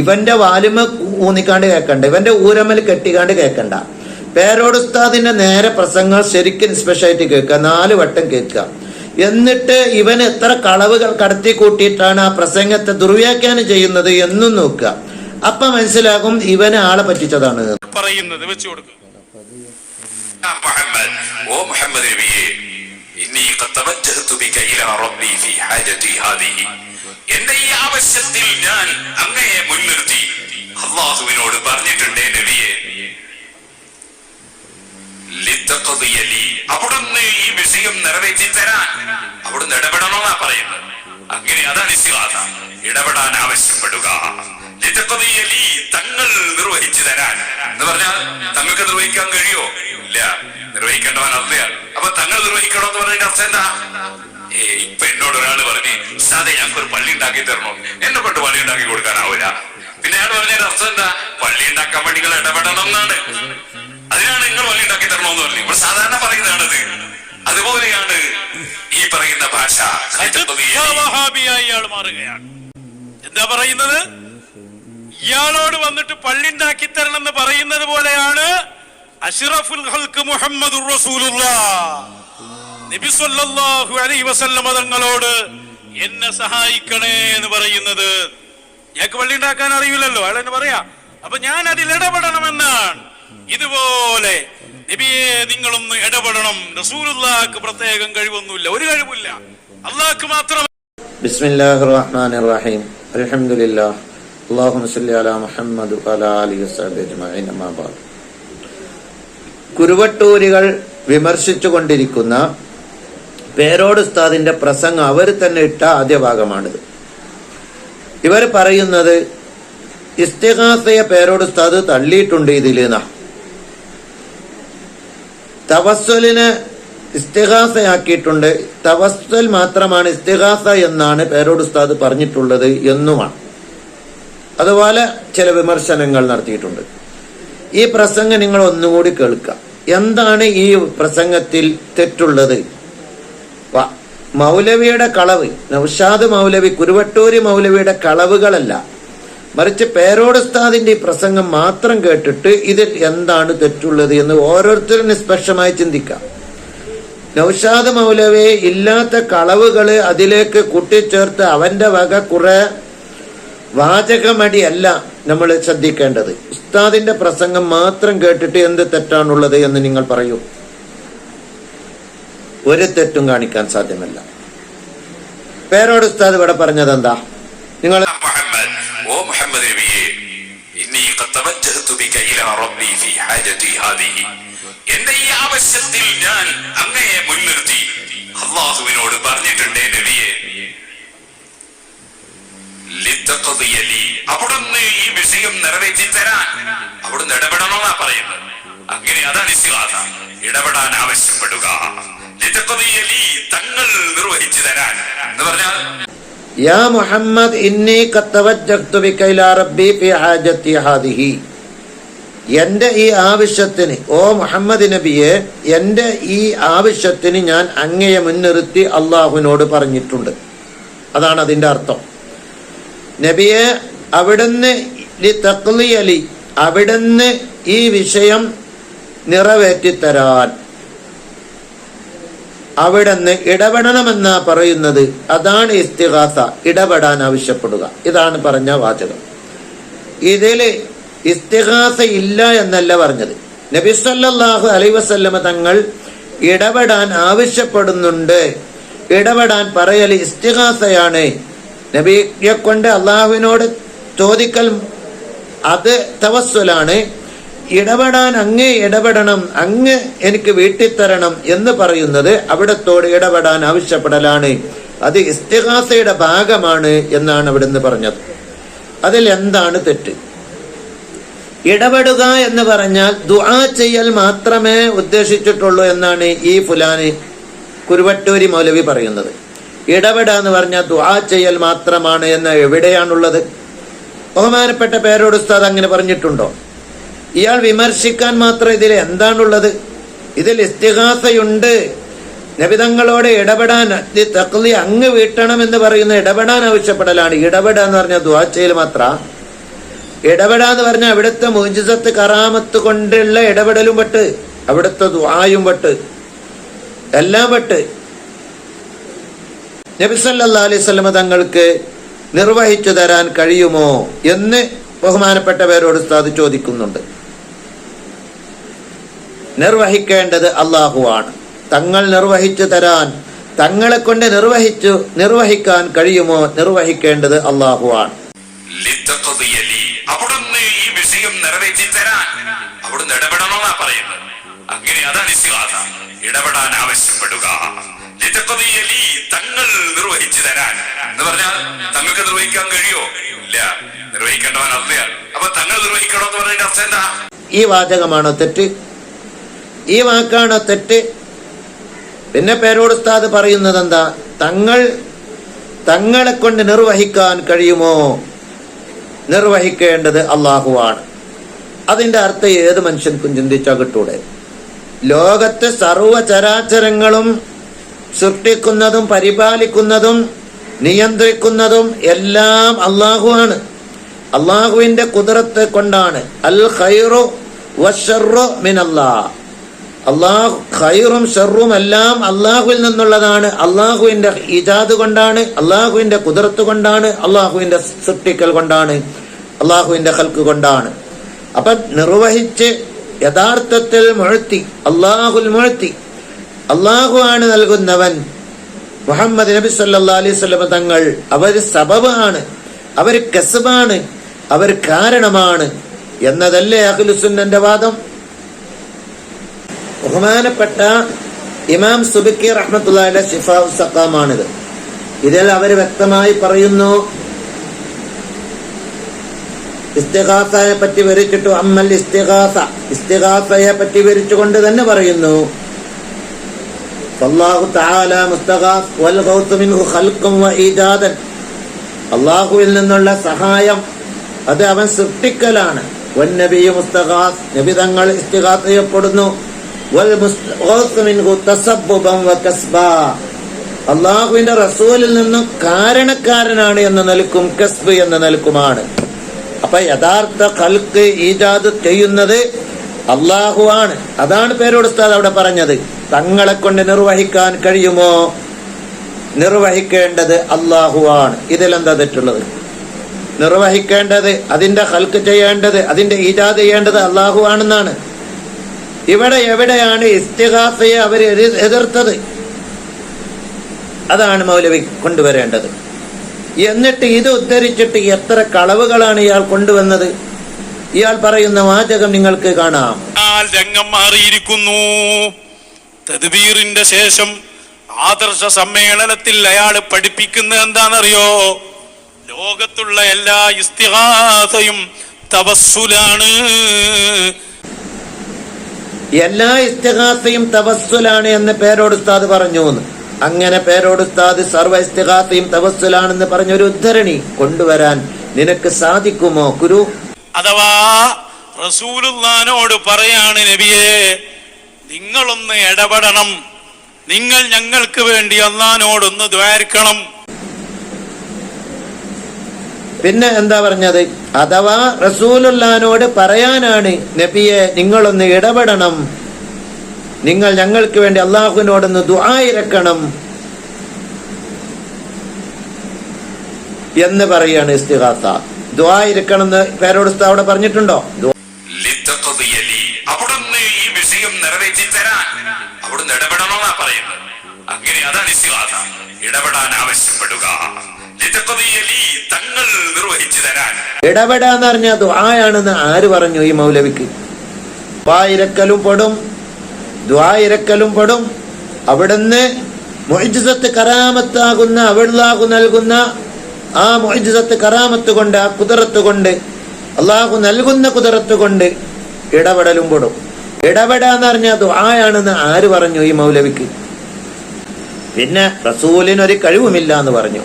ഇവന്റെ വാലുമ ഊന്നിക്കാണ്ട് കേൾക്കണ്ട ഇവന്റെ ഊരമൽ കെട്ടിക്കാണ്ട് കേൾക്കണ്ട പേരോടുസ്താദിന്റെ നേരെ പ്രസംഗം ശരിക്കും നിസ്പെഷായിട്ട് കേൾക്കുക. നാല് വട്ടം കേൾക്കുക. എന്നിട്ട് ഇവൻ എത്ര കളവുകൾ കടത്തി കൂട്ടിയിട്ടാണ് ആ പ്രസംഗത്തെ ദുർവ്യാഖ്യാനം ചെയ്യുന്നത് എന്നും നോക്കുക. അപ്പൊ മനസ്സിലാകും ഇവനെ ആളെ പറ്റിച്ചതാണ്. പറയുന്നത് വെച്ചു കൊടുക്കും. ഓ മുഹമ്മദ് നബിയെ ഇന്നി റബ്ബി ഫീ ഹാജതി എന്റെ ഈ ആവശ്യത്തിൽ ഞാൻ അങ്ങയെ മുൻനിർത്തി. അള്ളാഹുവിനോട് പറഞ്ഞിട്ടുണ്ട് നബിയെ. അവിടുന്ന് ഈ വിഷയം നിറവേറ്റി തരാൻ അവിടുന്ന് ഇടപെടണമെന്നാ പറയുന്നത്. അങ്ങനെ അതാണ് ഇസ്ലാത ഇടപെടാൻ ആവശ്യപ്പെടുക. തങ്ങൾ നിർവഹിച്ചു തരാൻ. എന്ന് പറഞ്ഞാൽ തങ്ങൾക്ക് നിർവഹിക്കാൻ കഴിയോ? ഇല്ല. നിർവഹിക്കേണ്ടവൻ അല്ലയാണ് അപ്പൊ തങ്ങൾ നിർവഹിക്കണം എന്ന് പറഞ്ഞതിന്റെ അർത്ഥം എന്താ? ഇപ്പൊ എന്നോട് ഒരാൾ പറഞ്ഞു സാധെ ഞങ്ങൾക്ക് ഒരു പള്ളി ഉണ്ടാക്കി തരണോ? എന്നെ കൊണ്ട് പള്ളി ഉണ്ടാക്കി കൊടുക്കാനാവൂല പിന്നെ അയാൾ പറഞ്ഞ അർത്ഥം എന്താ? പള്ളി ഉണ്ടാക്കാൻ വേണ്ടി നിങ്ങൾ ഇടപെടണം എന്നാണ്. അതിനാണ് നിങ്ങൾ പള്ളി ഉണ്ടാക്കി തരണമെന്ന് പറഞ്ഞു. ഇവിടെ സാധാരണ പറയുന്നതാണത്. അതുപോലെയാണ് ഈ പറയുന്ന ഭാഷ. വഹാബിയായി ഇയാൾ മാറുകയാണ്. എന്താ പറയുന്നത്? ഇയാളോട് വന്നിട്ട് പള്ളി ഉണ്ടാക്കി തരണം എന്ന് പറയുന്നത് പോലെയാണ് അഷ്റഫുൽ ഹൽക്ക് മുഹമ്മദ് നബി സല്ലല്ലാഹു അലൈഹി വസല്ലമ തങ്ങളോട് എന്നെ സഹായിക്കണേ എന്ന് പറയുന്നത് ഞങ്ങൾക്ക് വള്ളി ഉണ്ടാക്കാൻ അറിയില്ലല്ലോ. അയാൾ എന്നെ പറയാ അപ്പൊ ഞാൻ അതിൽ ഇടപെടണമെന്നാണ്. ഇതുപോലെ നബിയെ നിങ്ങളൊന്ന് ഇടപെടണം. റസൂലുള്ളാഹിക്ക് പ്രത്യേകം കഴിവൊന്നുമില്ല ഒരു കഴിവില്ല അള്ളാഹ്ക്ക് മാത്രം ബിസ്മില്ലാഹിർ റഹ്മാനിർ റഹീം അൽഹംദുലില്ലാഹ് അല്ലാഹുമ്മ സല്ലി അലാ മുഹമ്മദ് വഅലാ ആലിഹി വസഹ്ബിഹി അജ്മഈൻ അമ്മാ ബാദ്. കുരുവട്ടൂരികൾ വിമർശിച്ചു കൊണ്ടിരിക്കുന്ന പേരോട് ഉസ്താദിന്റെ പ്രസംഗം അവർ തന്നെ ഇട്ട ആദ്യ ഭാഗമാണിത്. ഇവർ പറയുന്നത് ഇസ്തിഹാസയെ പേരോട് ഉസ്താദ് തള്ളിയിട്ടുണ്ട് ഇതിലെന്നാ തവസ്വലിന് ഇസ്തിഹാസയാക്കിയിട്ടുണ്ട് തവസ്വൽ മാത്രമാണ് ഇസ്തിഹാസ എന്നാണ് പേരോട് ഉസ്താദ് പറഞ്ഞിട്ടുള്ളത് എന്നുമാണ്. അതുപോലെ ചില വിമർശനങ്ങൾ നടത്തിയിട്ടുണ്ട്. ഈ പ്രസംഗം നിങ്ങൾ ഒന്നുകൂടി കേൾക്കുക. എന്താണ് ഈ പ്രസംഗത്തിൽ തെറ്റുള്ളത്? മൗലവിയുടെ കളവ് നൌഷാദ് മൗലവി കുരുവട്ടൂരി മൗലവിയുടെ കളവുകളല്ല. മറിച്ച് പേരോട് ഉസ്താദിന്റെ ഈ പ്രസംഗം മാത്രം കേട്ടിട്ട് ഇതിൽ എന്താണ് തെറ്റുള്ളത് എന്ന് ഓരോരുത്തരും നിഷ്പക്ഷമായി ചിന്തിക്കാം. നൌഷാദ് മൗലവി ഇല്ലാത്ത കളവുകൾ അതിലേക്ക് കൂട്ടിച്ചേർത്ത് അവന്റെ വക കുറെ വാചകമടിയല്ല നമ്മൾ ശ്രദ്ധിക്കേണ്ടത്. ഉസ്താദിന്റെ പ്രസംഗം മാത്രം കേട്ടിട്ട് എന്ത് തെറ്റാണുള്ളത് എന്ന് നിങ്ങൾ പറയൂ. ഒരു തെറ്റും കാണിക്കാൻ സാധ്യമല്ല. പേരോട് ഉസ്താദ് ഇവിടെ പറഞ്ഞത് എന്താ നിങ്ങൾ ഓ മുഹമ്മദ് നബിയെ എന്റെ ഈ ആവശ്യത്തിൽ ഞാൻ അങ്ങയെ മുൻനിർത്തി. അള്ളാഹുവിനോട് പറഞ്ഞിട്ടുണ്ട് നബിയെ അവിടുന്ന് ഈ വിഷയം നിറവേറ്റി തരാൻ അവിടുന്ന് ഇടപെടണമെന്നാ പറയുന്നത്. അങ്ങനെ അതാണ് ഇസ്ലാദ ഇടപെടാൻ ആവശ്യപ്പെടുക. തങ്ങൾ നിർവഹിച്ചു തരാൻ എന്ന് യാ മുഹമ്മദ് ഇന്നി ഹാദിഹി. ഈ ആവശ്യത്തിന് ഓ മുഹമ്മദ് നബിയെ എന്റെ ഈ ആവശ്യത്തിന് ഞാൻ അങ്ങയെ മുൻനിർത്തി അള്ളാഹുവിനോട് പറഞ്ഞിട്ടുണ്ട്. അതാണ് അതിന്റെ അർത്ഥം. നബിയെ അവിടുന്ന് ലി തഖ്ലിയലി അവിടുന്ന് ഈ വിഷയം നിറവേറ്റിത്തരാൻ. അവിടുന്ന് ഇടപെടണമെന്ന പറയുന്നത്. അതാണ് ഇസ്തിഹാസ ഇടപെടാൻ ആവശ്യപ്പെടുക. ഇതാണ് പറഞ്ഞ വാചകം. ഇതിൽ ഇസ്തിഹാസ ഇല്ല എന്നല്ല പറഞ്ഞത്. നബി സല്ലല്ലാഹു അലൈഹി വസല്ലമ തങ്ങൾ ഇടപെടാൻ ആവശ്യപ്പെടുന്നുണ്ട്. ഇടപെടാൻ പറയൽ ഇസ്തിഹാസയാണ് നബിയെ കൊണ്ട് അള്ളാഹുവിനോട് ചോദിക്കൽ അത് തവസ്സുലാണ്. ഇടപെടാൻ അങ്ങേ ഇടപെടണം അങ്ങ് എനിക്ക് വീട്ടിൽ തരണം എന്ന് പറയുന്നത് അവിടത്തോട് ഇടപെടാൻ ആവശ്യപ്പെടലാണ്. അത് ഇസ്തിഹാസയുടെ ഭാഗമാണ് എന്നാണ് അവിടുന്ന് പറഞ്ഞത്. അതിൽ എന്താണ് തെറ്റ്? ഇടപെടുക എന്ന് പറഞ്ഞാൽ ദുആ ചെയ്യൽ മാത്രമേ ഉദ്ദേശിച്ചിട്ടുള്ളൂ എന്നാണ് ഈ ഫുലാന് കുരുവട്ടൂരി മൗലവി പറയുന്നത്. ഇടപെടുക എന്ന് പറഞ്ഞാൽ ദുആ ചെയ്യൽ മാത്രമാണ് എന്ന് എവിടെയാണുള്ളത്? ബഹുമാനപ്പെട്ട പേരോട് ഉസ്താദ് അങ്ങനെ പറഞ്ഞിട്ടുണ്ടോ? ഇയാൾ വിമർശിക്കാൻ മാത്രം ഇതിൽ എന്താണുള്ളത്? ഇതിൽ ഇസ്തിഹാസയുണ്ട്. നബിതങ്ങളോട് ഇടപെടാൻ തക്കുതി അങ്ങ് വീട്ടണം എന്ന് പറയുന്ന ഇടപെടാൻ ആവശ്യപ്പെടലാണ്. ഇടപെടുക എന്ന് പറഞ്ഞാൽ ദുവാച്ചയിൽ മാത്ര. മാത്ര ഇടപെടാന്ന് പറഞ്ഞാൽ അവിടുത്തെ മുജിസത്ത് കറാമത്ത് കൊണ്ടുള്ള ഇടപെടലും പെട്ട് അവിടുത്തെ ദുആയും പെട്ട് എല്ലാം പെട്ട്. നബിസല്ലാ അലൈസ്മ തങ്ങൾക്ക് നിർവഹിച്ചു തരാൻ കഴിയുമോ എന്ന് ബഹുമാനപ്പെട്ടവരോട് ഉസ്താദ് ചോദിക്കുന്നുണ്ട്. നിർവഹിക്കേണ്ടത് അള്ളാഹുവാണ് തങ്ങൾ നിർവഹിച്ചു തരാൻ തങ്ങളെ കൊണ്ട് നിർവഹിച്ചു നിർവഹിക്കാൻ കഴിയുമോ നിർവഹിക്കേണ്ടത് അള്ളാഹുവാണ്. അവിടുന്ന് ഈ വിഷയം നിറവേറ്റി തരാൻ. അവിടുന്ന് ഇടപെടണമെന്നാ പറയുന്നത്. അങ്ങനെ അതാണ് ഇടപെടാൻ ആവശ്യപ്പെടുക. തങ്ങൾ നിർവഹിച്ചു തരാൻ. എന്ന് പറഞ്ഞാൽ തങ്ങൾക്ക് നിർവഹിക്കാൻ കഴിയോ? ഇല്ല. നിർവഹിക്കേണ്ടവൻ അല്ലയാണ് അപ്പൊ തങ്ങൾ നിർവഹിക്കണോ എന്ന് പറയുന്ന അർത്ഥം എന്താ? ഈ വാചകമാണോ തെറ്റ്? ഈ വാക്കാണ് തെറ്റ്. പിന്നെ പേരോടുസ്താദ് പറയുന്നത് എന്താ തങ്ങൾ തങ്ങളെ കൊണ്ട് നിർവഹിക്കാൻ കഴിയുമോ? നിർവഹിക്കേണ്ടത് അള്ളാഹുവാണ് അതിന്റെ അർത്ഥം ഏത് മനുഷ്യൻക്കും ചിന്തിച്ചാൽ കിട്ടൂടെ? ലോകത്തെ സർവചരാചരങ്ങളും സൃഷ്ടിക്കുന്നതും പരിപാലിക്കുന്നതും നിയന്ത്രിക്കുന്നതും എല്ലാം അള്ളാഹുവാണ് അള്ളാഹുവിന്റെ കുതിരത്തെ കൊണ്ടാണ്. അൽ ഖൈറു വഷറു മിനല്ലാ. അള്ളാഹു ഖൈറും ഷെറും എല്ലാം അള്ളാഹുവിൽ നിന്നുള്ളതാണ്. അള്ളാഹുവിന്റെ ഇജാദ് കൊണ്ടാണ് അള്ളാഹുവിന്റെ കുതിർത്ത് കൊണ്ടാണ് അള്ളാഹുവിന്റെ സൃഷ്ടിക്കൽ കൊണ്ടാണ് അള്ളാഹുവിന്റെ ഹൽക്ക് കൊണ്ടാണ്. അപ്പൊ നിർവഹിച്ച് യഥാർത്ഥത്തിൽ മുഴത്തി അള്ളാഹുൽ മുഴത്തി അള്ളാഹു ആണ് നൽകുന്നവൻ. മുഹമ്മദ് നബി സല്ലാ അലൈഹി തങ്ങൾ അവർ സബബാണ് അവർ കസബാണ് അവർ കാരണമാണ് എന്നതല്ലേ അഖിലുസുന്നന്റെ വാദം? ബഹുമാനപ്പെട്ട ഇമാം സുബിക്കി റഹ്മത്തുള്ളയുടെ ഷിഫാ സക്കാമാണിത് ഇതിൽ അവർ വ്യക്തമായി പറയുന്നു ഇസ്തിഹാസയെ പറ്റി വിവരിച്ചിട്ടു അമ്മൽ ഇസ്തിഹാസ ഇസ്തിഹാസയെ പറ്റി വിവരിച്ചുകൊണ്ട് തന്നെ പറയുന്നു വൽ ഖൽഖും അള്ളാഹുവിൽ നിന്നുള്ള സഹായം അത് അവൻ സൃഷ്ടിക്കലാണ്. വൻ നബിയു മുസ്തഗാസ് നബി തങ്ങൾ ഇസ്തിഗാസ് ചെയ്യപ്പെടുന്നു. അള്ളാഹുവിന്റെ റസൂലിൽ നിന്നും കാരണക്കാരനാണ് എന്ന നിലക്കും കസ്ബ് എന്ന നിലക്കുമാണ് അപ്പൊ യഥാർത്ഥ കൽക്ക് ഈജാദ് ചെയ്യുന്നത് അള്ളാഹുവാണ് അതാണ് പേരോടുസ്താദ് അവിടെ പറഞ്ഞത്. തങ്ങളെ കൊണ്ട് നിർവഹിക്കാൻ കഴിയുമോ? നിർവഹിക്കേണ്ടത് അള്ളാഹുവാണ് ഇതിലെന്താ തെറ്റുള്ളത്? നിർവഹിക്കേണ്ടത് അതിന്റെ ഹൽക്ക് ചെയ്യേണ്ടത് അതിന്റെ ഈജാദ് ചെയ്യേണ്ടത് അള്ളാഹു ആണെന്നാണ്. ഇവിടെ എവിടെയാണ് ഇസ്തിഹാസയെ അവർ എതി- എതിർത്തത്? അതാണ് മൗലവി കൊണ്ടുവരേണ്ടത്. എന്നിട്ട് ഇത് ഉദ്ധരിച്ചിട്ട് എത്ര കളവുകളാണ് ഇയാൾ കൊണ്ടുവന്നത്? ഇയാൾ പറയുന്ന വാചകം നിങ്ങൾക്ക് കാണാം. രംഗം മാറിയിരിക്കുന്നു. ശേഷം ആദർശ സമ്മേളനത്തിൽ അയാൾ പഠിപ്പിക്കുന്നത് എന്താണെന്നറിയോ? ലോകത്തുള്ള എല്ലാ ഇസ്തിഹാസയും തപസ്സുലാണ് എല്ലാ ഇസ്തിഹാസയും തവസ്സുലാണ് എന്ന് പേരോട് ഉസ്താദ് പറഞ്ഞു എന്ന്. അങ്ങനെ പേരോട് ഉസ്താദ് സർവ ഇസ്തിഹാസയും തവസ്സുലാണെന്ന് പറഞ്ഞൊരു ഉദ്ധരണി കൊണ്ടുവരാൻ നിനക്ക് സാധിക്കുമോ കുരു അഥവാ റസൂലുല്ലാനോട് പറയാണ് നബിയെ നിങ്ങളൊന്ന് ഇടപെടണം. നിങ്ങൾ ഞങ്ങൾക്ക് വേണ്ടി അള്ളഹാനോടൊന്ന് ദ്വാരിക്കണം. പിന്നെ എന്താ പറഞ്ഞത്? അഥവാ റസൂലുല്ലാനോട് പറയാനാണ് നബിയെ നിങ്ങളൊന്ന് ഇടപെടണം. നിങ്ങൾ ഞങ്ങൾക്ക് വേണ്ടി അള്ളാഹുവിനോടൊന്ന് ദുആയിരക്കണം എന്ന് പറയാണ് ഇസ്തിഹാസ ദുആയിരക്കണം എന്ന് പേരോട് അവിടെ പറഞ്ഞിട്ടുണ്ടോ? ഈ വിഷയം തരാൻ. അങ്ങനെ അതാണ് ഇടപെടാൻ ആവശ്യപ്പെടുക. തങ്ങൾ നിർവഹിച്ചു തരാൻ. ഇടപെടാന്ന് പറഞ്ഞ ദ്വായാണെന്ന് ആര് പറഞ്ഞു ഈ മൗലവിക്ക്? ദ്വായിരക്കലും പെടും ദ്വായിരക്കലും പെടും. അവിടുന്ന് മൊഴിജത്ത് കറാമത്താകുന്ന അവിടുലാഹു നൽകുന്ന ആ മൊഴിജത്ത് കറാമത്ത് കൊണ്ട് ആ കുതിരത്ത് കൊണ്ട് അള്ളാഹു നൽകുന്ന കുതിരത്ത് കൊണ്ട് ഇടപെടലും പെടും. ഇടപെടാന്ന് പറഞ്ഞ ദ്വായാണെന്ന് ആര് പറഞ്ഞു ഈ മൗലവിക്ക്? പിന്നെ റസൂലിനൊരു കഴിവുമില്ല എന്ന് പറഞ്ഞു.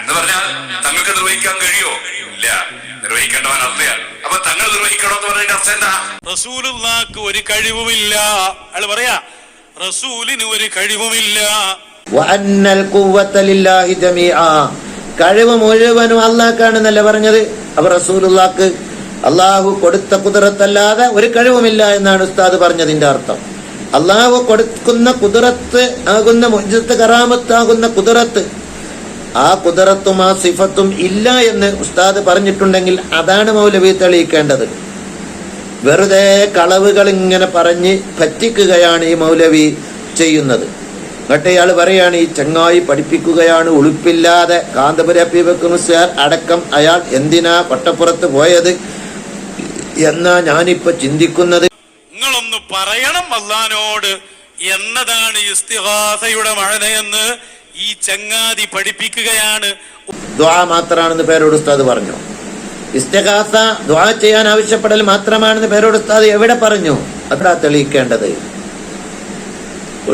എന്ന് പറഞ്ഞാൽ തങ്ങൾക്ക് നിർവഹിക്കാൻ കഴിയോ? ഇല്ല. നിർവഹിക്കേണ്ടവൻ അല്ലയാണ് അപ്പൊ തങ്ങൾ നിർവഹിക്കണോ എന്ന് പറയുന്ന അർത്ഥം എന്താ? റസൂലുള്ളാക്ക് ഒരു കഴിവുമില്ല. അയാൾ പറയാ റസൂലിന് ഒരു കഴിവുമില്ല. കഴിവ് മുഴുവനും അള്ളാഹ്ക്കാണെന്നല്ലേ പറഞ്ഞത്? അപ്പൊ റസൂലുള്ളാക്ക് അള്ളാഹു കൊടുത്ത കുതിരത്തല്ലാതെ ഒരു കഴിവുമില്ല എന്നാണ് ഉസ്താദ് പറഞ്ഞതിന്റെ അർത്ഥം. അള്ളാഹു കൊടുക്കുന്ന കുതിരത്ത് ആകുന്ന മുജ്ജത്ത് കറാമത്ത് ആകുന്ന കുതിരത്ത് ആ കുതിരത്തും ആ സിഫത്തും ഇല്ല എന്ന് ഉസ്താദ് പറഞ്ഞിട്ടുണ്ടെങ്കിൽ അതാണ് മൗലവി തെളിയിക്കേണ്ടത്. വെറുതെ കളവുകൾ ഇങ്ങനെ പറഞ്ഞ് പറ്റിക്കുകയാണ് ഈ മൗലവി ചെയ്യുന്നത്. എന്നിട്ട് ഇയാൾ പറയാണ് ഈ ചങ്ങായി പഠിപ്പിക്കുകയാണ് ഉളുപ്പില്ലാതെ കാന്തപുര പി വെക്കുനുസാർ അടക്കം അയാൾ എന്തിനാ പട്ടപ്പുറത്ത് പോയത് എന്നാ ഞാനിപ്പോ ചിന്തിക്കുന്നത്. നിങ്ങളൊന്ന് പറയണം അള്ളഹാനോട് എന്നതാണ് ഇസ്തിഹാസയുടെ മഴനയെന്ന് ഈ ചങ്ങാതി പഠിപ്പിക്കുകയാണ്. ദ്വാ മാത്രമാണെന്ന് പേരോട് ഉസ്താദ് പറഞ്ഞു. ഇസ്തകാസ ദ്വാ ചെയ്യാൻ ആവശ്യപ്പെടൽ മാത്രമാണെന്ന് പേരോട് ഉസ്താദ് എവിടെ പറഞ്ഞു? അതാ തെളിയിക്കേണ്ടത്.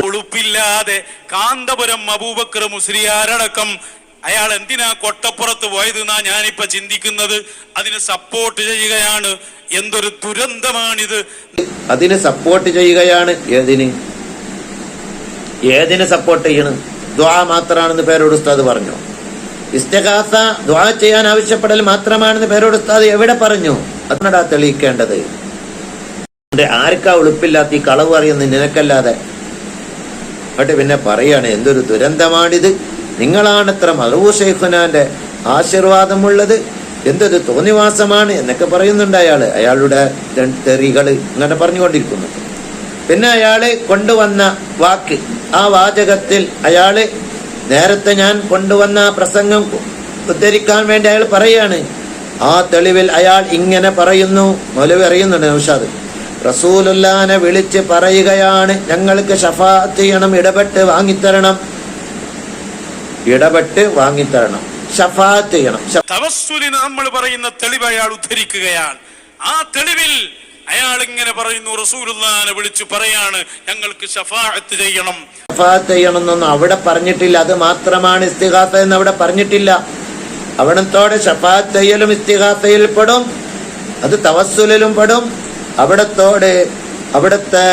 ഒളിപ്പില്ലാതെ കാന്തപുരം അബൂബക്കർ മുസ്ലിയാരടക്കം അയാൾ എന്തിനാ കൊട്ടപ്പുറത്ത് പോയത് എന്നാ ഞാനിപ്പോ ചിന്തിക്കുന്നത്? അതിന് സപ്പോർട്ട് ചെയ്യുകയാണ്. എന്തൊരു ദുരന്തമാണിത്. അതിന് സപ്പോർട്ട് ചെയ്യുകയാണ് ഏതിന്? ഏതിന് സപ്പോർട്ട് ചെയ്യണം? ദ്വാ മാത്രമാണെന്ന് പേരോട് ഉസ്താദ് പറഞ്ഞു. ഇസ്തകാസ ദ്വാ ചെയ്യാൻ ആവശ്യപ്പെടൽ മാത്രമാണെന്ന് പേരോട് ഉസ്താദ് എവിടെ പറഞ്ഞു? അതിനടാ തെളിയിക്കേണ്ടത്. ആർക്കാ ഉളുപ്പില്ലാത്ത ഈ കളവ് അറിയുന്ന നിനക്കല്ലാതെ? എന്നിട്ട് പിന്നെ പറയാണ് എന്തൊരു ദുരന്തമാണിത്. നിങ്ങളാണത്ര മഹബൂ ഷെയ്ഖുനാന്റെ ആശീർവാദമുള്ളത്. എന്തൊരു തോന്നിവാസമാണ് എന്നൊക്കെ പറയുന്നുണ്ട് അയാൾ. അയാളുടെ തെറികൾ ഇങ്ങനെ പറഞ്ഞുകൊണ്ടിരിക്കുന്നു. പിന്നെ അയാൾ കൊണ്ടുവന്ന വാക്ക്. ആ വാചകത്തിൽ അയാൾ നേരത്തെ ഞാൻ കൊണ്ടുവന്ന പ്രസംഗം ഉദ്ധരിക്കാൻ വേണ്ടി അയാൾ പറയാണ്. ആ തെളിവിൽ അയാൾ ഇങ്ങനെ പറയുന്നു. മൗലവി അറിയുന്നുണ്ട് നൗഷാദ്? റസൂലുല്ലാനെ വിളിച്ച് പറയുകയാണ്. ഞങ്ങൾക്ക് ഷഫാത്ത് ചെയ്യണം ഇടപെട്ട് വാങ്ങിത്തരണം. ഇടപെട്ട് വാങ്ങിത്തരണം. ഷഫാത്ത് ചെയ്യണം. നമ്മൾ പറയുന്ന തെളിവ് അയാൾ ഉദ്ധരിക്കുകയാണ്. ആ തെളിവിൽ അയാൾ ഇങ്ങനെ പറയുന്നു റസൂലുള്ളാനെ വിളിച്ചു പറയാണ് ഞങ്ങൾക്ക് ഷഫാഅത്ത് ചെയ്യണം. ഷഫാഅത്ത് ചെയ്യണമെന്നൊന്നും അവിടെ പറഞ്ഞിട്ടില്ല. അത് മാത്രമാണ് ഇസ്തിഹാത്ത എന്ന് അവിടെ പറഞ്ഞിട്ടില്ല. അവിടത്തോടെ ഷഫാഅത്ത് ചെയ്യലും ഇസ്തിഹാത്തയിൽ പെടും. അത് തവസ്സുലിലും പെടും. അവിടത്തോട് അവിടത്തെ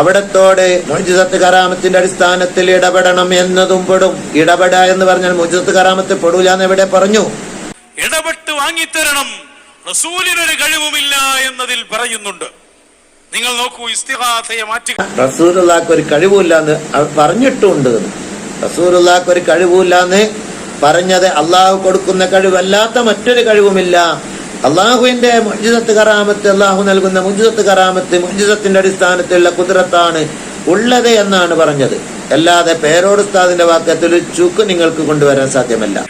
അവിടത്തോട് മുജിസത്ത് കറാമത്തിന്റെ അടിസ്ഥാനത്തിൽ ഇടപെടണം എന്നതും പെടും. ഇടപെട എന്ന് പറഞ്ഞാൽ മുജിസത്ത് കറാമത്ത് പെടൂല എന്ന് എവിടെ പറഞ്ഞു? ഇടപെട്ട് വാങ്ങിത്തരണം. റസൂലിനൊരു കഴിവുമില്ല എന്നതിൽ പറയുന്നുണ്ട്. നിങ്ങൾ നോക്കൂ ഇസ്തിഹാസയെ മാറ്റി റസൂലുള്ളാക്ക് ഒരു കഴിവില്ലാന്ന് പറഞ്ഞിട്ടുണ്ട്. റസൂലുള്ളാക്ക് ഒരു കഴിവില്ലാന്ന് പറഞ്ഞത് അള്ളാഹു കൊടുക്കുന്ന കഴിവല്ലാത്ത മറ്റൊരു കഴിവുമില്ല. അള്ളാഹുവിന്റെ മുജിസത്ത് കറാമത്ത് അള്ളാഹു നൽകുന്ന മുജിസത്ത് കറാമത്ത് മുജിസത്തിന്റെ അടിസ്ഥാനത്തിലുള്ള കുതിരത്താണ് ഉള്ളത് എന്നാണ് പറഞ്ഞത്. അല്ലാതെ പേരോടുസ്താദിന്റെ വാക്കത്തിൽ ചുക്ക് നിങ്ങൾക്ക് കൊണ്ടുവരാൻ സാധ്യമല്ല.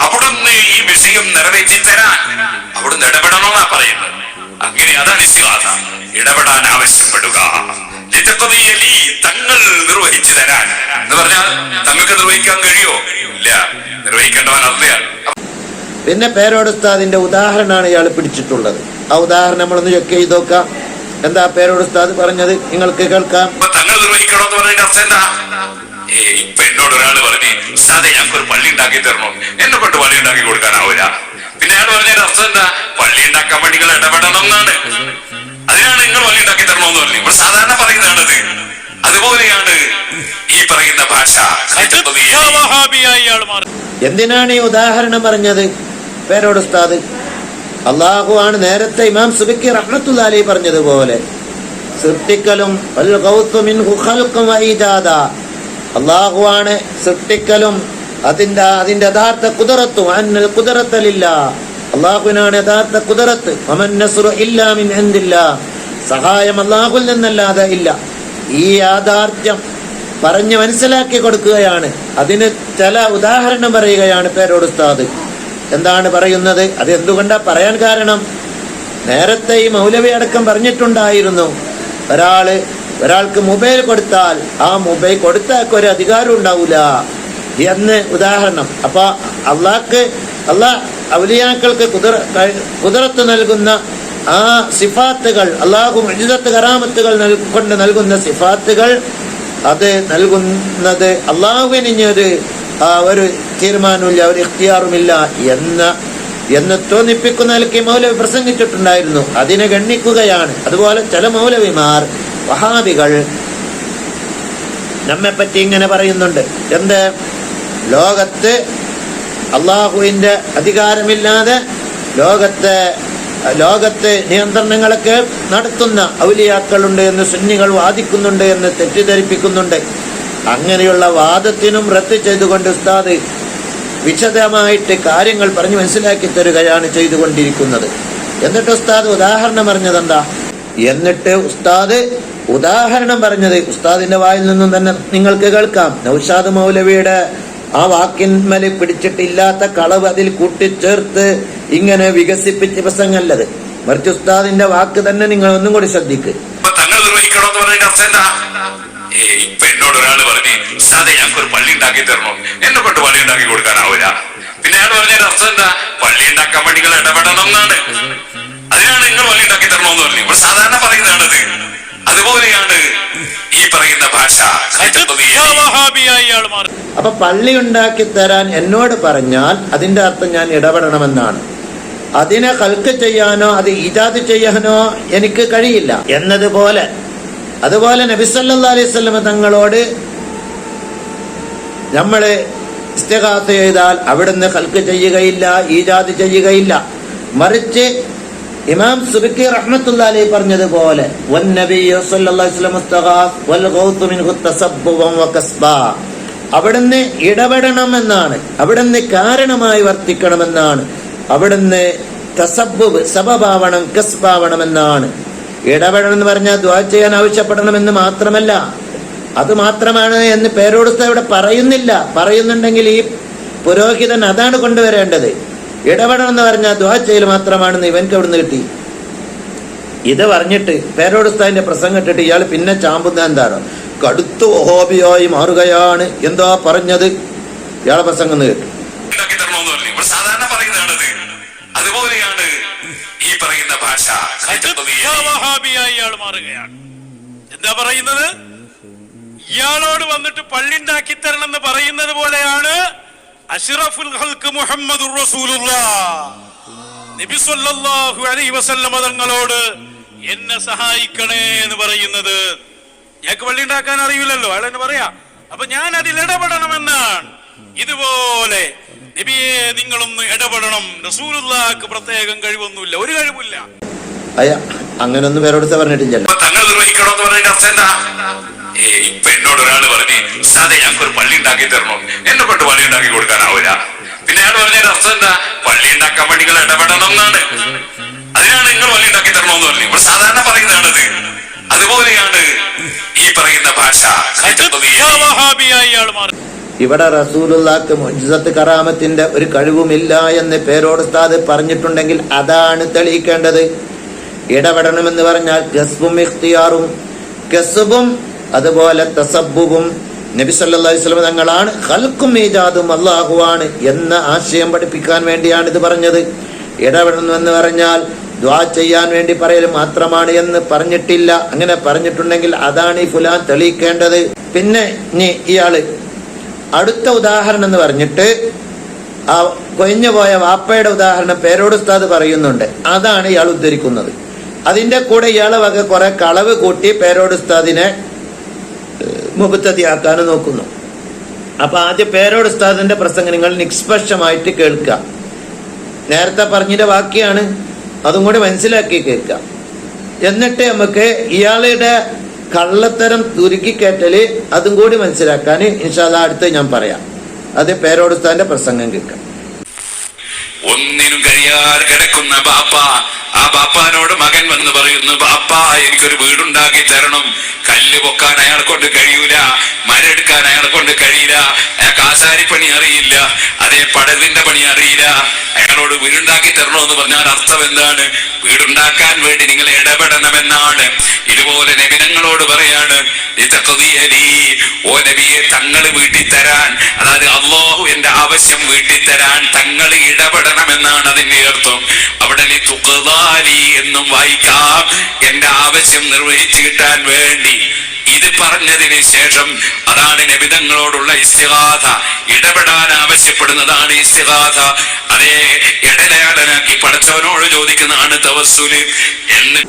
അവിടുന്ന് ഈ വിഷയം നിറവേറ്റി തരാൻ അവിടുന്ന് ഇടപെടണമെന്നാ പറയുന്നത്. അങ്ങനെ അതാണ് ഇസ്ലാത ഇടപെടാൻ ആവശ്യപ്പെടുക. തങ്ങൾ നിർവഹിച്ചു തരാൻ. എന്ന് പറഞ്ഞാൽ തങ്ങൾക്ക് നിർവഹിക്കാൻ കഴിയോ? ഇല്ല. നിർവഹിക്കേണ്ടവൻ അല്ലയാണ് പിന്നെ പേരോട് ഉസ്താദിന്റെ ഉദാഹരണമാണ് ഇയാൾ പിടിച്ചിട്ടുള്ളത്. ആ ഉദാഹരണം നമ്മളൊന്ന് ചെക്ക് ചെയ്ത് നോക്കാം. എന്താ പേരോട് ഉസ്താദ് പറഞ്ഞത്? നിങ്ങൾക്ക് കേൾക്കാം. തങ്ങൾ നിർവഹിക്കണമെന്ന് പറഞ്ഞതിന്റെ അർത്ഥം എന്താ? ഇപ്പൊ എന്നോട് ഒരാൾ പറഞ്ഞു സാധേ ഞങ്ങൾക്ക് ഒരു പള്ളി ഉണ്ടാക്കി തരണോ. എന്നെ കൊണ്ട് പള്ളി ഉണ്ടാക്കി കൊടുക്കാനാവൂല. പിന്നെ അയാൾ പറഞ്ഞൊരു അർത്ഥം എന്താ? പള്ളി ഉണ്ടാക്കാൻ വേണ്ടി നിങ്ങൾ ഇടപെടണം എന്നാണ്. അതിനാണ് നിങ്ങൾ പള്ളി ഉണ്ടാക്കി തരണമെന്ന് പറഞ്ഞു ഇവിടെ സാധാരണ പറയുന്നതാണത്. അതുപോലെയാണ് ഈ പറയുന്ന ഭാഷ. എന്തിനാണ് ഈ ഉദാഹരണം പറഞ്ഞത്? പേരോട് ഉസ്താദ്. അള്ളാഹു ആണ് നേരത്തെ ഇമാം സുബിക്ക് റഹ്മത്തുല്ലാലി പറഞ്ഞതുപോലെ സൃഷ്ടിക്കലും വൽ ഗൗത്തു മിൻഹു ഖൽഖും വഈജാദ. അള്ളാഹു ആണ് സൃഷ്ടിക്കലും അതിന്റെ അതിന്റെ യഥാർത്ഥ കുതിരത്തും അന്നൽ കുതിരത്തലില്ല അള്ളാഹുവിനാണ് യഥാർത്ഥ കുതിരത്ത്. എന്തില്ല. സഹായം അള്ളാഹുൽ നിന്നല്ലാതെ ഇല്ല. ഈ യാഥാർത്ഥ്യം പറഞ്ഞ് മനസ്സിലാക്കി കൊടുക്കുകയാണ്. അതിന് ചില ഉദാഹരണം പറയുകയാണ് പേരോട് ഉസ്താദ്. എന്താണ് പറയുന്നത്? അത് എന്തുകൊണ്ടാ പറയാൻ കാരണം? നേരത്തെ ഈ മൗലവി അടക്കം പറഞ്ഞിട്ടുണ്ടായിരുന്നു. ഒരാൾ ഒരാൾക്ക് മൊബൈൽ കൊടുത്താൽ ആ മൊബൈൽ കൊടുത്താൽ ഒരു അധികാരം ഉണ്ടാവില്ല എന്ന് ഉദാഹരണം. അപ്പൊ അള്ളാഹ്ക്ക് അള്ളാഹ് അവലിയാക്കൾക്ക് കുതിര കുതിരത്ത് നൽകുന്ന ആ സിഫാത്തുകൾ അള്ളാഹു മജിദത്ത് കറാമത്തുകൾ കൊണ്ട് നൽകുന്ന സിഫാത്തുകൾ അത് നൽകുന്നത് അള്ളാഹുവിന് ഇനി ഒരു തീരുമാനമില്ല ഒരു ഇഖ്തിയാറുമില്ല എന്ന എന്ന് തോന്നിപ്പിക്കുന്ന മൗലവി പ്രസംഗിച്ചിട്ടുണ്ടായിരുന്നു. അതിനെ ഗണ്ണിക്കുകയാണ്. അതുപോലെ ചില മൗലവിമാർ വഹാബികൾ നമ്മെ പറ്റി ഇങ്ങനെ പറയുന്നുണ്ട്. എന്ത്? ലോകത്ത് അള്ളാഹുവിന്റെ അധികാരമില്ലാതെ ലോകത്തെ ലോകത്തെ നിയന്ത്രണങ്ങളൊക്കെ നടത്തുന്ന ഔലിയാക്കളുണ്ട് എന്ന് സുന്നികൾ വാദിക്കുന്നുണ്ട് എന്ന് തെറ്റിദ്ധരിപ്പിക്കുന്നുണ്ട്. അങ്ങനെയുള്ള വാദത്തിനും റദ്ദ് ചെയ്തുകൊണ്ട് ഉസ്താദ് വിശദമായിട്ട് കാര്യങ്ങൾ പറഞ്ഞു മനസ്സിലാക്കി തരികയാണ് ചെയ്തുകൊണ്ടിരിക്കുന്നത്. എന്നിട്ട് ഉസ്താദ് ഉദാഹരണം പറഞ്ഞത് എന്താ എന്നിട്ട് ഉസ്താദ് ഉദാഹരണം പറഞ്ഞത് ഉസ്താദിന്റെ വായിൽ നിന്നും തന്നെ നിങ്ങൾക്ക് കേൾക്കാം. നൗഷാദ് മൗലവിയുടെ ആ വാക്കിന്മേൽ പിടിച്ചിട്ടില്ലാത്ത കളവ് അതിൽ കൂട്ടിച്ചേർത്ത് ഇങ്ങനെ വികസിപ്പിച്ച പ്രസംഗല്ലത് മറിച്ച് ഉസ്താദിന്റെ വാക്ക് തന്നെ നിങ്ങൾ ഒന്നും കൂടി ശ്രദ്ധിക്ക്. അപ്പൊ തങ്ങൾ നിർവഹിക്കണമെന്ന് പറഞ്ഞതിന്റെ അർത്ഥം എന്താ? ഏ ഇപ്പൊ എന്നോട് ഒരാൾ പറഞ്ഞു ഉസ്താദെ ഞങ്ങൾക്ക് ഒരു പള്ളി ഉണ്ടാക്കി തരണം? എന്നെ കൊണ്ട് പള്ളി ഉണ്ടാക്കി കൊടുക്കാനാവില്ല പിന്നെ അയാൾ പറഞ്ഞ അർത്ഥം എന്താ? പള്ളി ഉണ്ടാക്കാൻ വേണ്ടി ഇടപെടണം എന്നാണ്. അതിനാണ് നിങ്ങൾ വലിയ ഉണ്ടാക്കി തരണമെന്ന് പറഞ്ഞു ഇവിടെ സാധാരണ പറയുന്നതാണത് അതുപോലെയാണ് ഈ പറയുന്ന ഭാഷ. അപ്പൊ പള്ളി ഉണ്ടാക്കി തരാൻ എന്നോട് പറഞ്ഞാൽ അതിന്റെ അർത്ഥം ഞാൻ ഇടപെടണമെന്നാണ്. അതിനെ കൽക്ക് ചെയ്യാനോ അത് ഇജാദ് ചെയ്യാനോ എനിക്ക് കഴിയില്ല. എന്നതുപോലെ. അതുപോലെ നബിസല്ലാ അലൈഹി സ്വലമ തങ്ങളോട് നമ്മൾ ഇസ്തകാത്ത ചെയ്താൽ അവിടുന്ന് കൽക്ക് ചെയ്യുകയില്ല ഈജാദ് ചെയ്യുകയില്ല. മറിച്ച് ഇമാം സുബിക്കി റഹ്മത്തുള്ള അലൈ പറഞ്ഞതുപോലെ അവിടുന്ന് ഇടപെടണമെന്നാണ് അവിടുന്ന് കാരണമായി വർത്തിക്കണമെന്നാണ് അവിടുന്ന് തസബ്ബുബ് സബബാവണം കസ്ബാവണമെന്നാണ്. ഇടപെടണം എന്ന് പറഞ്ഞാൽ ദ്വാ ചെയ്യാൻ ആവശ്യപ്പെടണമെന്ന് മാത്രമല്ല അത് മാത്രമാണ് എന്ന് പേരോടുത്ത് ഇവിടെ പറയുന്നില്ല. പറയുന്നുണ്ടെങ്കിൽ ഈ പുരോഹിതൻ അതാണ് കൊണ്ടുവരേണ്ടത്. ഇടപെടണം എന്ന് പറഞ്ഞാൽ ദുഹ ചെയ്യൽ മാത്രമാണെന്ന് ഇവൻക്ക് അവിടുന്ന് കിട്ടി. ഇത് പറഞ്ഞിട്ട് പേരോടുസ്താദിന്റെ പ്രസംഗം ഇട്ടിട്ട് ഇയാൾ പിന്നെ ചാമ്പുന്ന എന്താണ്? കടുത്ത ഹോബിയായി മാറുകയാണ്. എന്താ പറഞ്ഞത്? ഇയാളെ പ്രസംഗം എന്ന് കേട്ടു. സാധാരണ പറയുന്നതാണത്. അതുപോലെയാണ് ഈ പറയുന്ന ഭാഷ. വഹാബിയായി ഇയാൾ മാറുകയാണ്. എന്താ പറയുന്നത്? ഇയാളോട് വന്നിട്ട് പള്ളിണ്ടാക്കി തരണം എന്ന് പറയുന്നത് പോലെയാണ് അഷ്റഫുൽ ഹൽക്ക് മുഹമ്മദ് വസല്ലമ തങ്ങളോട് എന്നെ സഹായിക്കണേ എന്ന് പറയുന്നത് ഞങ്ങൾക്ക് വള്ളി ഉണ്ടാക്കാൻ അറിയില്ലല്ലോ അയാൾ എന്നെ പറയാ. അപ്പൊ ഞാൻ അതിൽ ഇടപെടണമെന്നാണ്. ഇതുപോലെ നബിയെ നിങ്ങളൊന്ന് ഇടപെടണം. റസൂലുള്ളാഹ്ക്ക് പ്രത്യേകം കഴിവൊന്നുമില്ല ഒരു കഴിവില്ല അയ്യ അങ്ങനൊന്നും പേരോടുത്ത പറഞ്ഞിട്ടില്ല തങ്ങൾ നിർവഹിക്കണമെന്ന് പറഞ്ഞതിന്റെ അർത്ഥം എന്താ? ഇപ്പൊ എന്നോട് ഒരാൾ പറഞ്ഞു സാധേ ഞങ്ങൾക്ക് ഒരു പള്ളി ഉണ്ടാക്കി തരണം. എന്നെ കൊണ്ട് പള്ളി ഉണ്ടാക്കി കൊടുക്കാനാവൂല. പിന്നെ അയാൾ പറഞ്ഞ അർത്ഥം എന്താ? പള്ളി ഉണ്ടാക്കാൻ വേണ്ടി നിങ്ങൾ ഇടപെടണം എന്നാണ്. അതിനാണ് നിങ്ങൾ പള്ളി ഉണ്ടാക്കി തരണമെന്ന് പറഞ്ഞു. ഇവിടെ സാധാരണ പറയുന്നതാണത്. അതുപോലെയാണ് ഈ പറയുന്ന ഭാഷ. ഇവിടെ റസൂലുള്ളാക്ക് മുജ്സത്ത് കറാമത്തിന്റെ ഒരു കഴിവുമില്ല എന്ന് പേരോടുസ്താദ് പറഞ്ഞിട്ടുണ്ടെങ്കിൽ അതാണ് തെളിയിക്കേണ്ടത്. ഇടപെടണമെന്ന് പറഞ്ഞാൽ ഗസ്ബും ഇഖ്തിയാറും. ഗസ്ബും അതുപോലെ തസബ്ബും നബി തങ്ങളാണ് ഹൽക്കും ഈജാദും അള്ളാഹുവാണ് എന്ന ആശയം പഠിപ്പിക്കാൻ വേണ്ടിയാണ് ഇത് പറഞ്ഞത്. ഇടപെടണമെന്ന് പറഞ്ഞാൽ ദ്വാ ചെയ്യാൻ വേണ്ടി പറയൽ മാത്രമാണ് എന്ന് പറഞ്ഞിട്ടില്ല. അങ്ങനെ പറഞ്ഞിട്ടുണ്ടെങ്കിൽ അതാണ് ഈ ഫുലാൻ തെളിയിക്കേണ്ടത്. പിന്നെ ഇനി ഇയാൾ അടുത്ത ഉദാഹരണം എന്ന് പറഞ്ഞിട്ട് ആ കൊഞ്ഞു പോയ വാപ്പയുടെ ഉദാഹരണം പേരോട് ഉസ്താദ് പറയുന്നുണ്ട്. അതാണ് ഇയാൾ ഉദ്ധരിക്കുന്നത്. അതിന്റെ കൂടെ ഇയാളെ വക കുറെ കളവ് കൂട്ടി പേരോട് ഉസ്താദിനെ മുബത്തതിയാക്കാനും നോക്കുന്നു. അപ്പൊ ആദ്യ പേരോട് ഉസ്താദിന്റെ പ്രസംഗം നിങ്ങൾ നിഷ്പക്ഷമായിട്ട് കേൾക്കുക. നേരത്തെ പറഞ്ഞിട്ട് വാക്യാണ് അതും കൂടി മനസ്സിലാക്കി കേൾക്കുക. എന്നിട്ട് നമുക്ക് ഇയാളുടെ കള്ളത്തരം തുരുക്കിക്കേറ്റൽ അതും കൂടി മനസ്സിലാക്കാൻ ഇൻഷാല്ല അടുത്ത് ഞാൻ പറയാം. അത് പേരോട് ഉസ്താദിന്റെ പ്രസംഗം കേൾക്കാം. ഒന്നിനും കഴിയാതെ കിടക്കുന്ന ബാപ്പ. ആ ബാപ്പാനോട് മകൻ വന്ന് പറയുന്നു ബാപ്പ എനിക്കൊരു വീടുണ്ടാക്കി തരണം. കല്ല് പൊക്കാൻ അയാളെ കൊണ്ട് കഴിയൂല മരെടുക്കാൻ അയാളെ കൊണ്ട് കഴിയില്ല. അയാൾക്ക് പണി അറിയില്ല. അതേ പടവിന്റെ പണി അറിയില്ല വീടുണ്ടാക്കി തരണമെന്ന് പറഞ്ഞാൽ അർത്ഥം എന്താണ്? വീടുണ്ടാക്കാൻ വേണ്ടി നിങ്ങൾ ഇടപെടണമെന്നാണ്. ഇതുപോലെ നബിനങ്ങളോട് പറയാണ് ഓ നബിയെ തങ്ങൾ വീട്ടിൽ തരാൻ അതായത് അള്ളാഹു എന്റെ ആവശ്യം വീട്ടിൽ തരാൻ തങ്ങൾ ഇടപെടണമെന്നാണ് അതിന്റെ അർത്ഥം. അവിടെ എന്നും വായിക്കാം എന്റെ ആവശ്യം നിർവഹിച്ചു കിട്ടാൻ വേണ്ടി. പറഞ്ഞതിന് ശേഷം അതാണ് നബിതങ്ങളോടുള്ള ഇസ്തിഹാഥ ഇടപെടാൻ ആവശ്യപ്പെടുന്നതാണ് ഇസ്തിഹാഥ അതേ ഇടലയാടനാക്കി പഠിച്ചവനോട് ചോദിക്കുന്നതാണ് തവസ്സുൽ എന്ന്.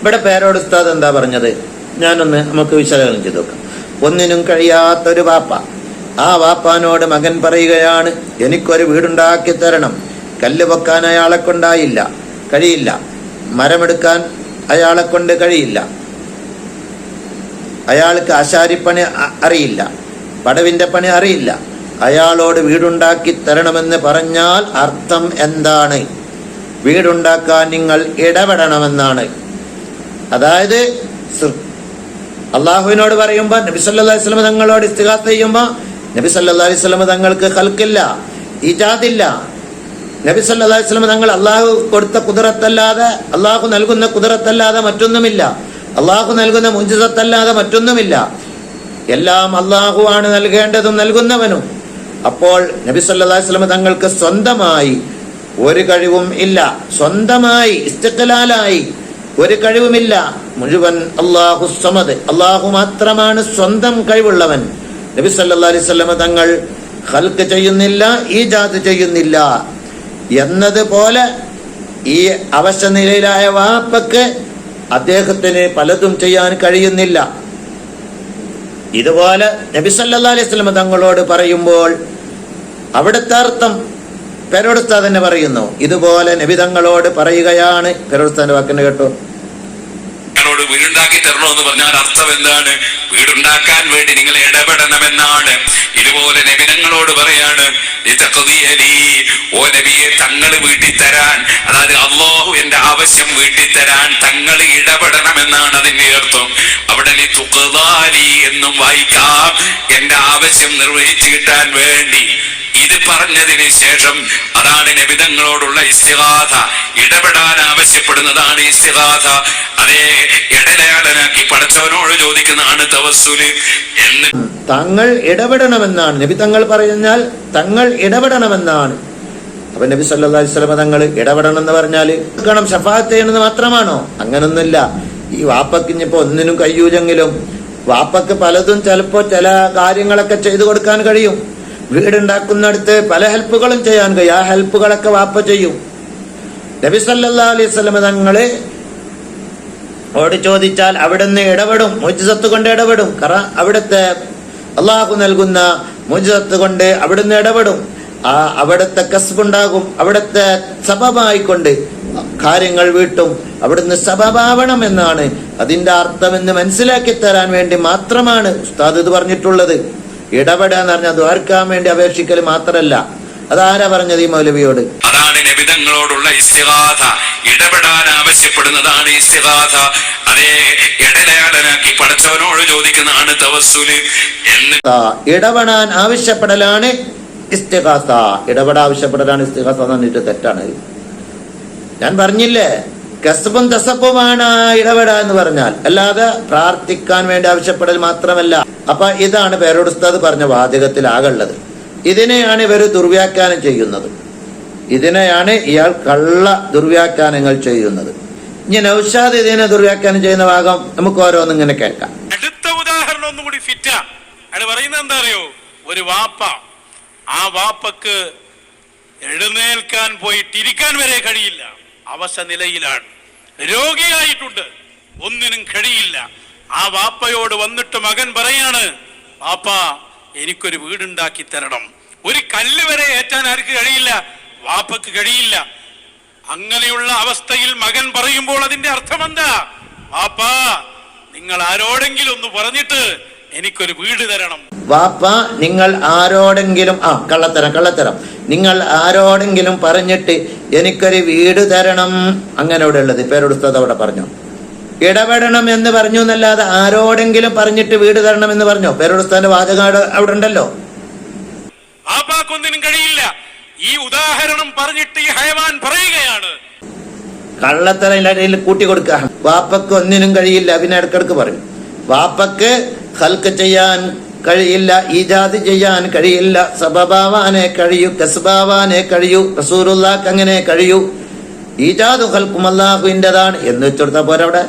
ഇവിടെ പേരോട് ഉസ്താദ് എന്താ പറഞ്ഞത്? ഞാനൊന്ന് നമുക്ക് വിശകലനം ചെയ്ത് നോക്കാം. ഒന്നിനും കഴിയാത്തൊരു വാപ്പ. ആ വാപ്പാനോട് മകൻ പറയുകയാണ് എനിക്കൊരു വീടുണ്ടാക്കി തരണം. കല്ല് വെക്കാൻ അയാളെ കൊണ്ടായില്ല. കഴിയില്ല. മരമെടുക്കാൻ അയാളെ കൊണ്ട് കഴിയില്ല. അയാൾക്ക് ആശാരിപ്പണി അറിയില്ല. പടവിന്റെ പണി അറിയില്ല. അയാളോട് വീടുണ്ടാക്കി തരണമെന്ന് പറഞ്ഞാൽ അർത്ഥം എന്താണ്? വീടുണ്ടാക്കാൻ നിങ്ങൾ ഇടപെടണമെന്നാണ്. അതായത് അള്ളാഹുവിനോട് പറയുമ്പോൾ നബി തങ്ങളോട് ഇസ്തിഗാത്ത് ചെയ്യുമ്പോൾ നബി തങ്ങൾക്ക് ഹൽക്കില്ല ഈജാദില്ല. നബി തങ്ങൾ അള്ളാഹു കൊടുത്ത കുതിരത്തല്ലാതെ അള്ളാഹു നൽകുന്ന കുതിരത്തല്ലാതെ മറ്റൊന്നുമില്ല. അള്ളാഹു നൽകുന്ന മുഞ്ചിതത്തല്ലാതെ മറ്റൊന്നുമില്ല. എല്ലാം അള്ളാഹു ആണ് നൽകേണ്ടതും നൽകുന്നവനും. അപ്പോൾ നബി അലൈഹി തങ്ങൾക്ക് സ്വന്തമായി ഒരു കഴിവും ഇല്ല. സ്വന്തമായി ഇസ്തിഖലാലായി ഒരു കഴിവുമില്ല. മുഴുവൻ അള്ളാഹു സമത് അള്ളാഹു മാത്രമാണ് സ്വന്തം കഴിവുള്ളവൻ. നബി സല്ലാ അലൈഹി തങ്ങൾ ഹൽക്ക് ചെയ്യുന്നില്ല ഈ ജാത് ചെയ്യുന്നില്ല. എന്നതുപോലെ ഈ അവശ നിലയിലായ വാപ്പക്ക് അദ്ദേഹത്തിന് പലതും ചെയ്യാൻ കഴിയുന്നില്ല. ഇതുപോലെ നബിസല്ലാ അലൈഹി സ്വലമ തങ്ങളോട് പറയുമ്പോൾ അവിടുത്തെ അർത്ഥം പെരോടുസ്താ തന്നെ പറയുന്നു. ഇതുപോലെ നബി തങ്ങളോട് പറയുകയാണ്. പെരോടുസ്താന്റെ വാക്കിന് കേട്ടോ. നിങ്ങളോട് വീടുണ്ടാക്കി തരണോ എന്ന് പറഞ്ഞാൽ അർത്ഥം എന്താണ്? വീടുണ്ടാക്കാൻ വേണ്ടി നിങ്ങൾ ഇടപെടണമെന്നാണ്. ഇതുപോലെ നബിനങ്ങളോട് പറയാണ് ഓ നബിയെ തങ്ങൾ വീട്ടിൽ തരാൻ അതായത് അള്ളാഹു എന്റെ ആവശ്യം വീട്ടിൽ തരാൻ തങ്ങൾ ഇടപെടണമെന്നാണ് അതിന്റെ അർത്ഥം. അവിടെ എന്നും വായിക്കാം. എന്റെ ആവശ്യം നിർവഹിച്ചു കിട്ടാൻ വേണ്ടി. ഇത് പറഞ്ഞതിന് ശേഷം അതാണ് നബിതങ്ങളോടുള്ള ഇസ്തിഹാഥ ഇടപെടാൻ ആവശ്യപ്പെടുന്നതാണ് ഇസ്തിഹാഥ അതേ ഇടലയാളനാക്കി പഠിച്ചവനോട് ചോദിക്കുന്നതാണ് തവസ്സുൽ എന്ന്. തങ്ങൾ ഇടപെടണമെന്നാണ്. നബി തങ്ങൾ പറഞ്ഞാൽ തങ്ങൾ ഇടപെടണമെന്നാണ്. അപ്പൊ നബി സല്ലി അലൈഹി തങ്ങൾ ഇടപെടണം എന്ന് പറഞ്ഞാൽ കാരണം ഷഫാത്ത് ചെയ്യണമെന്ന് മാത്രമാണോ? അങ്ങനൊന്നുമില്ല. ഈ വാപ്പക്ക് ഇനിയിപ്പോ ഒന്നിനും കയ്യൂലെങ്കിലും വാപ്പക്ക് പലതും ചിലപ്പോ ചില കാര്യങ്ങളൊക്കെ ചെയ്തു കൊടുക്കാൻ കഴിയും. വീടുണ്ടാക്കുന്നിടത്ത് പല ഹെൽപ്പുകളും ചെയ്യാൻ കഴിയും. ആ ഹെൽപ്പുകളൊക്കെ വാപ്പ ചെയ്യും. നബി സല്ലാ അലൈഹി സ്വലമ തങ്ങൾ ഓട് ചോദിച്ചാൽ അവിടുന്ന് ഇടപെടും. മുജിസത്ത് കൊണ്ട് ഇടപെടും. കാരണം അവിടുത്തെ അള്ളാഹു നൽകുന്ന മുജിസത്ത് കൊണ്ട് അവിടുന്ന് ഇടപെടും. ആ അവിടുത്തെ കസ്ബുണ്ടാകും അവിടുത്തെ സബബായിക്കൊണ്ട് കാര്യങ്ങൾ വീട്ടും. അവിടുന്ന് സബബാവണം എന്നാണ്. അതിന്റെ അർത്ഥമെന്ന് മനസ്സിലാക്കി തരാൻ വേണ്ടി മാത്രമാണ് ഉസ്താദ് ഇത് പറഞ്ഞിട്ടുള്ളത്. ഇടപെടുക എന്ന് പറഞ്ഞാൽ ദ്വാർക്കാൻ വേണ്ടി അപേക്ഷിക്കൽ മാത്രമല്ല അതാരാ പറഞ്ഞത് ഈ മൗലവിയോട്? അതാണ് നബിതങ്ങളോടുള്ള ഇസ്തിഗാഥ. ഇടപെടാൻ ആവശ്യപ്പെടുന്നതാണ് ഇസ്തിഗാഥ. അതേ ഇടലയാടനാക്കി പഠിച്ചവനോട് ചോദിക്കുന്നതാണ് തവസ്സുൽ എന്ന്. ഇടപെടാൻ ആവശ്യപ്പെടലാണ് ഇസ്തിഹാസ ഇടപെടാൻ ആവശ്യപ്പെടലാണ് ഇസ്തിഹാസ എന്ന് പറഞ്ഞിട്ട് തെറ്റാണ്. ഞാൻ പറഞ്ഞില്ലേ? കസബും തസപ്പുമാണ് ഇടപെട എന്ന് പറഞ്ഞാൽ. അല്ലാതെ പ്രാർത്ഥിക്കാൻ വേണ്ടി ആവശ്യപ്പെടൽ മാത്രമല്ല. അപ്പൊ ഇതാണ് പേരോടുസ്താദ് പറഞ്ഞ വാചകത്തിലാകുള്ളത്. ഇതിനെയാണ് ഇവർ ദുർവ്യാഖ്യാനം ചെയ്യുന്നത്. ഇതിനെയാണ് ഇയാൾ കള്ള ദുർവ്യാഖ്യാനങ്ങൾ ചെയ്യുന്നത്. ഇനി നൗഷാദ് ഇതിനെ ദുർവ്യാഖ്യാനം ചെയ്യുന്ന ഭാഗം നമുക്ക് ഓരോന്നും ഇങ്ങനെ കേൾക്കാം. അടുത്ത ഉദാഹരണം ഒന്നുകൂടി ഫിറ്റാ അയാൾ പറയുന്നത് എന്താ അറിയോ? ഒരു വാപ്പ. ആ വാപ്പക്ക് എഴുന്നേൽക്കാൻ പോയിട്ട് ഇരിക്കാൻ വരെ കഴിയില്ല. അവശ നിലയിലാണ് രോഗിയായിട്ടുണ്ട്. ഒന്നിനും കഴിയില്ല ആ വാപ്പയോട് വന്നിട്ട് മകൻ പറയാണ് വാപ്പ എനിക്കൊരു വീടുണ്ടാക്കി തരണം. ഒരു കല്ല് വരെ ഏറ്റാൻ ആർക്ക് കഴിയില്ല? വാപ്പക്ക് കഴിയില്ല. അങ്ങനെയുള്ള അവസ്ഥയിൽ മകൻ പറയുമ്പോൾ അതിന്റെ അർത്ഥം എന്താ വാപ്പാ നിങ്ങൾ ആരോടെങ്കിലും ഒന്ന് പറഞ്ഞിട്ട് എനിക്കൊരു വീട് തരണം. വാപ്പ നിങ്ങൾ ആരോടെങ്കിലും ആ കള്ളത്തരം കള്ളത്തരം. നിങ്ങൾ ആരോടെങ്കിലും പറഞ്ഞിട്ട് എനിക്കൊരു വീട് തരണം. അങ്ങനെ അവിടെ ഉള്ളത്? പേരെടുത്തത് അവിടെ പറഞ്ഞു? ഇടപെടണം എന്ന് പറഞ്ഞു എന്നല്ലാതെ ആരോടെങ്കിലും പറഞ്ഞിട്ട് വീട് തരണം എന്ന് പറഞ്ഞു? പേരെടുത്താന്റെ വാചകം അവിടെ- ഉണ്ടല്ലോ. ആപ്പാക്കൊന്നിനും കഴിയില്ല. ഈ ഉദാഹരണം പറഞ്ഞിട്ട് ഈ ഹയവാൻ പറയുകയാണ്. കള്ളത്തരം കൂട്ടി കൊടുക്കുക വാപ്പക്ക് ഒന്നിനും കഴിയില്ല. പിന്നെ ഇടക്കിടക്ക് പറയും. വാപ്പക്ക് ഹൽക്ക് ചെയ്യാൻ കഴിയില്ല ഈജാദ് ചെയ്യാൻ കഴിയില്ല സബബാവാനെ കഴിയൂ കസ്ബാവാനെ കഴിയൂ റസൂറുല്ലാക്ക് അങ്ങനെ കഴിയൂ. ഈജാദു ഹൽക്കും അള്ളാഹുവിന്റെതാണ് എന്ന് വെച്ചെടുത്ത പോരവിടെ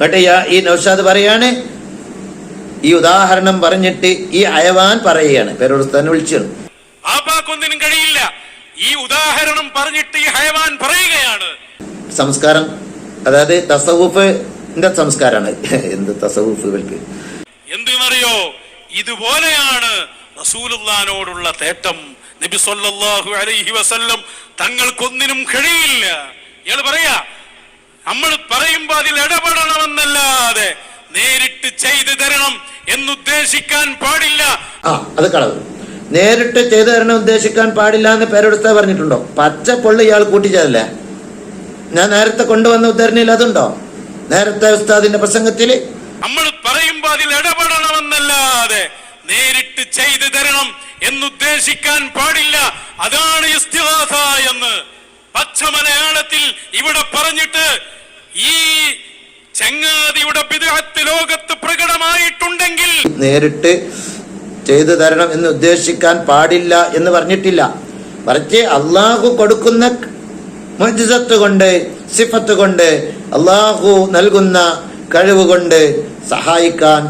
കേട്ടോ ഈ- നൗഷാദ് പറയാണ് ഈ ഉദാഹരണം പറഞ്ഞിട്ട് ഈ അയവാൻ പറയുകയാണ് തന്നെ വിളിച്ചു കഴിയില്ല. ഈ ഉദാഹരണം പറഞ്ഞിട്ട് ഈ ഹയവാൻ പറയുകയാണ്. സംസ്കാരം അതായത് തസവുഫിന്റെ സംസ്കാരമാണ്. എന്ത് തസവുഫ് ഇവർക്ക്. എന്തെന്നറിയോ ഇതുപോലെയാണ് റസൂലുള്ളാനോടുള്ള തേട്ടം നബി സല്ലല്ലാഹു അലൈഹി വസല്ലം തങ്ങൾക്കൊന്നിനും കഴിയില്ല. ഇയാൾ പറയാ നമ്മൾ പറയുമ്പോ അതിൽ ഇടപെടണമെന്നല്ലാതെ നേരിട്ട് ചെയ്തു തരണം എന്നുദ്ദേശിക്കാൻ പാടില്ല. ആ അത് കളവ്. നേരിട്ട് ചെയ്തു തരണം ഉദ്ദേശിക്കാൻ പാടില്ല എന്ന് പേരെടുത്ത പറഞ്ഞിട്ടുണ്ടോ? പച്ച പൊള്ളി ഇയാൾ കൂട്ടിച്ചതല്ലേ ഞാൻ നേരത്തെ കൊണ്ടുവന്ന ഉദ്ധരണിയിൽ അതുണ്ടോ? നേരത്തെ ഉസ്താദിന്റെ പ്രസംഗത്തിൽ നമ്മൾ പറയുമ്പോ അതിൽ ഇടപെടണമെന്നല്ലാതെ നേരിട്ട് ചെയ്തു തരണം എന്നുദ്ദേശിക്കാൻ പാടില്ല. അതാണ് ഇസ്തിഹാസ എന്ന് പച്ചമലയാളത്തിൽ ഇവിടെ പറഞ്ഞിട്ട് ഈ ചങ്ങാതിയുടെ വിദേഹത്ത് ലോകത്ത് പ്രകടമായിട്ടുണ്ടെങ്കിൽ നേരിട്ട് ചെയ്തു തരണം എന്ന് ഉദ്ദേശിക്കാൻ പാടില്ല എന്ന് പറഞ്ഞിട്ടില്ല. മറിച്ച് അള്ളാഹു കൊടുക്കുന്ന മുജിസത്ത് കൊണ്ട് സിഫത്ത് കൊണ്ട് അള്ളാഹു നൽകുന്ന കഴിവ് കൊണ്ട് സഹായിക്കാൻ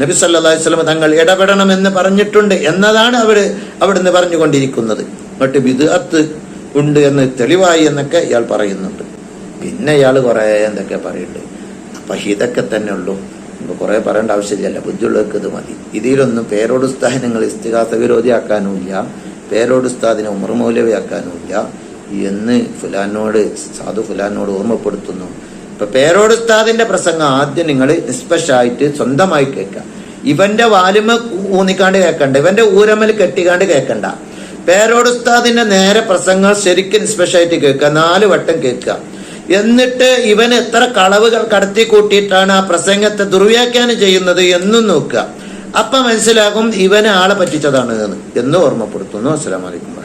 നബി സല്ലാ അലൈഹി തങ്ങൾ ഇടപെടണമെന്ന് പറഞ്ഞിട്ടുണ്ട് എന്നതാണ് അവർ അവിടുന്ന് പറഞ്ഞുകൊണ്ടിരിക്കുന്നത്. എന്നിട്ട് ബിദ്അത്ത് ഉണ്ട് എന്ന് തെളിവായി എന്നൊക്കെ ഇയാൾ പറയുന്നുണ്ട്. പിന്നെ ഇയാൾ കുറേ എന്തൊക്കെ പറയുന്നുണ്ട് അപ്പം ഇതൊക്കെ തന്നെ ഉള്ളൂ. ഇപ്പൊ കുറേ പറയേണ്ട ആവശ്യമില്ല ബുദ്ധിയുള്ളവർക്ക് ഇത് മതി. ഇതിലൊന്നും പേരോട് സ്ഥാനങ്ങൾ നിങ്ങൾ ഇസ്തിഹാസ വിരോധിയാക്കാനുമില്ല. പേരോട് ഉസ്താദിനെ ഉമർ മൗലവിയാക്കാനുമില്ല എന്ന് ഫുലാനോട് സാധു ഫുലാനോട് ഓർമ്മപ്പെടുത്തുന്നു. ഇപ്പൊ പേരോട് ഉസ്താദിന്റെ പ്രസംഗം ആദ്യം നിങ്ങൾ നിഷ്പക്ഷമായിട്ട് സ്വന്തമായി കേൾക്കുക ഇവന്റെ വാലുമ ഊന്നിക്കാണ്ട് കേൾക്കണ്ട ഇവന്റെ ഊരമൽ കെട്ടിക്കാണ്ട് കേൾക്കണ്ട. പേരോട് ഉസ്താദിന്റെ നേരെ പ്രസംഗം ശരിക്കും നിഷ്പക്ഷമായിട്ട് കേൾക്കുക നാല് വട്ടം കേൾക്കുക. എന്നിട്ട് ഇവൻ എത്ര കളവുകൾ കടത്തി കൂട്ടിയിട്ടാണ് ആ പ്രസംഗത്തെ ദുർവ്യാഖ്യാനം ചെയ്യുന്നത് എന്നും നോക്കുക. അപ്പൊ മനസ്സിലാകും ഇവനെ ആളെ പറ്റിച്ചതാണ് എന്ന് ഓർമ്മപ്പെടുത്തുന്നു. അസ്സലാമലൈക്കും